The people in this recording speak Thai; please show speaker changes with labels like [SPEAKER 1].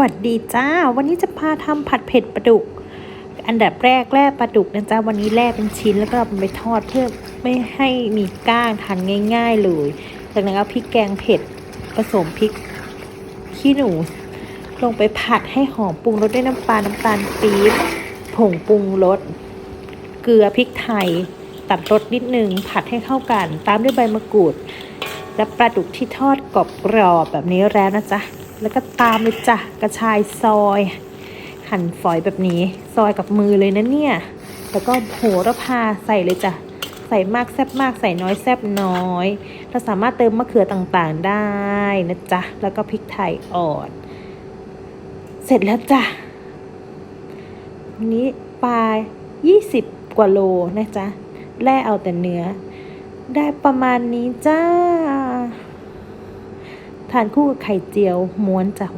[SPEAKER 1] วัสดีจ้า วันนี้จะพาทำผัดเผ็ดปลาดุก อันดับแรกแล่ปลาดุกนะจ๊ะวันนี้แล่เป็นชิ้นแล้วก็เอาไปทอดเพื่อไม่ให้มีก้างทานง่าย ๆเลยจากนั้นเอาพริกแกงเผ็ดผสมพริกขี้หนู ลงไปผัดให้หอมปรุงรสด้วยน้ำปลาน้ำตาลปี๊บผงปรุงรสเกลือพริกไทย ตัดรสนิดนึงผัดให้เข้ากัน ตามด้วยใบมะกรูด และปลาดุกที่ทอดกรอบกรอบๆแบบนี้แล้วนะจ๊ะ แล้วก็ตามเลยจ้ะกระชายซอย หั่นฝอยแบบนี้ ซอยกับมือเลยนะเนี่ย แล้วก็โหระพาใส่เลยจ้ะ ใส่มากแซบมากใส่น้อยแซบน้อย เราสามารถเติมมะเขือต่างๆได้นะจ๊ะ แล้วก็พริกไทยอ่อน เสร็จแล้วจ้ะวันนี้ปลา20 กว่าโลนะจ๊ะ แล่เอาแต่เนื้อ ได้ประมาณนี้จ้า ทานคู่กับไข่เจียวม้วนจ้ะ